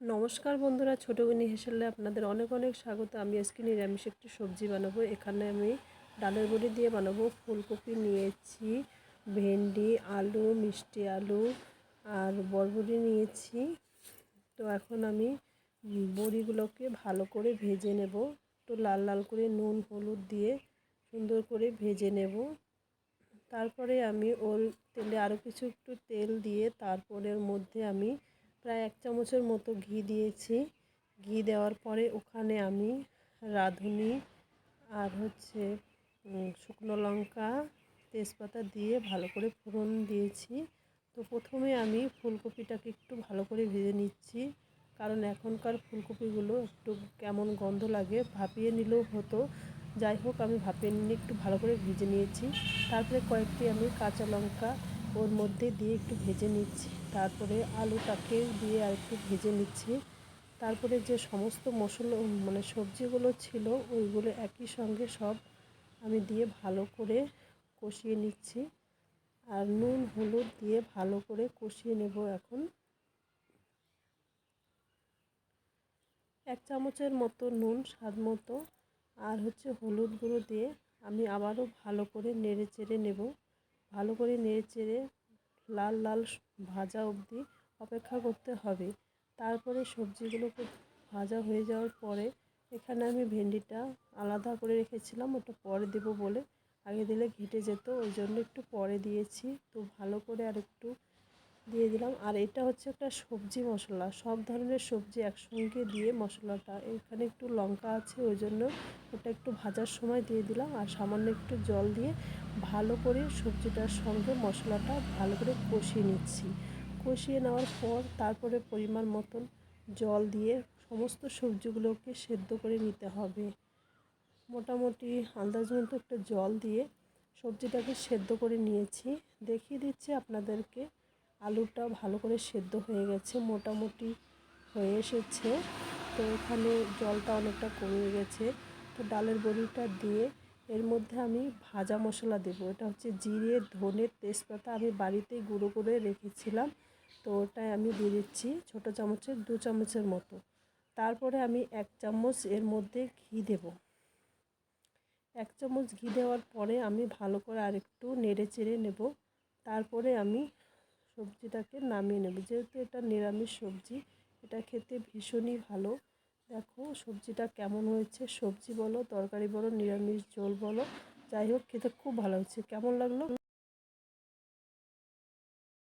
নমস্কার বন্ধুরা, ছোটো গুনি হেসেলে আপনাদের অনেক অনেক স্বাগত। আমি আজকে নিরামিষ একটি সবজি বানাবো। এখানে আমি ডালের বড়ি দিয়ে বানাবো। ফুলকপি নিয়েছি, ভেন্ডি, আলু, মিষ্টি আলু আর বরবটি নিয়েছি। তো এখন আমি বড়িগুলোকে ভালো করে ভেজে নেব। তো লাল লাল করে নুন, হলুদ দিয়ে সুন্দর করে ভেজে নেব। তারপরে আমি ওর তেলে আরও কিছু একটু তেল দিয়ে তারপরের মধ্যে আমি প্রায় এক চামচের মতো ঘি দিয়েছি। ঘি দেওয়ার পরে ওখানে আমি রাঁধুনি আর হচ্ছে শুকনো লঙ্কা, তেজপাতা দিয়ে ভালো করে ফোড়ন দিয়েছি। তো প্রথমে আমি ফুলকপিটাকে একটু ভালো করে ভেজে নিচ্ছি, কারণ এখনকার ফুলকপিগুলো একটু কেমন গন্ধ লাগে, ভাপিয়ে নিলেও হতো। যাই হোক, আমি ভাপিয়ে নিয়ে একটু ভালো করে ভেজে নিয়েছি। তারপরে কয়েকটি আমি কাঁচা লঙ্কা ওর মধ্যে দিয়ে একটু ভেজে নিচ্ছি। তারপরে আলুটাকে দিয়ে আর একটু ভেজে নিচ্ছি। তারপরে যে সমস্ত মশলা মানে সবজিগুলো ছিল, ওইগুলো একই সঙ্গে সব আমি দিয়ে ভালো করে কষিয়ে নিচ্ছি। আর নুন, হলুদ দিয়ে ভালো করে কষিয়ে নেব এখন। এক চামচের মতো নুন, স্বাদ মতো। আর হচ্ছে হলুদ গুঁড়ো দিয়ে আমি আবারও ভালো করে নেড়ে চেড়ে নেব। ভালো করে নেড়ে চেড়ে লাল লাল ভাজা অবধি অপেক্ষা করতে হবে। তারপরে সবজিগুলোকে ভাজা হয়ে যাওয়ার পরে এখানে আমি ভেন্ডিটা আলাদা করে রেখেছিলাম, ওটা পরে দেবো বলে। আগে দিলে ঘেটে যেত, ওই জন্য একটু পরে দিয়েছি। তো ভালো করে আর একটু দিয়ে দিলাম। আর এটা হচ্ছে একটা সবজি মশলা। সব ধরনের সবজি একসঙ্গে দিয়ে মশলাটা, এখানে একটু লঙ্কা আছে, ওই জন্য ওটা একটু ভাজার সময় দিয়ে দিলাম। আর সামান্য একটু জল দিয়ে ভালো করে সবজিটার সঙ্গে মশলাটা ভালো করে কষিয়ে নিচ্ছি। কষিয়ে নেওয়ার পর তারপরে পরিমাণ মতন জল দিয়ে সমস্ত সবজিগুলোকে সেদ্ধ করে নিতে হবে। মোটামুটি আন্দাজ মতো একটা জল দিয়ে সবজিটাকে সেদ্ধ করে নিয়েছি। দেখিয়ে দিচ্ছি আপনাদেরকে। আলুটা ভালো করে সেদ্ধ হয়ে গেছে, মোটামুটি হয়ে এসেছে। তো এখানে জলটা অনেকটা কমে গেছে। তো ডালের বড়িটা দিয়ে এর মধ্যে আমি ভাজা মশলা দেবো। এটা হচ্ছে জিরে, ধনে, তেজপাতা আমি বাড়িতেই গুঁড়ো করে রেখেছিলাম। তো ওটাই আমি দিয়ে দিচ্ছি ছোটো চামচের, দু চামচের মতো। তারপরে আমি এক চামচ এর মধ্যে ঘি দেব। এক চামচ ঘি দেওয়ার পরে আমি ভালো করে আরেকটু নেড়ে চেড়ে নেব। তারপরে আমি সবজিটাকে নামিয়ে নেবে। যেহেতু এটা নিরামিষ সবজি, এটা খেতে ভীষণই ভালো। দেখো সবজিটা কেমন হয়েছে? সবজি বলো, তরকারি বলো, নিরামিষ, ঝোল বলো, যাই হোক, খেতে খুব ভালো হয়েছে। কেমন লাগল?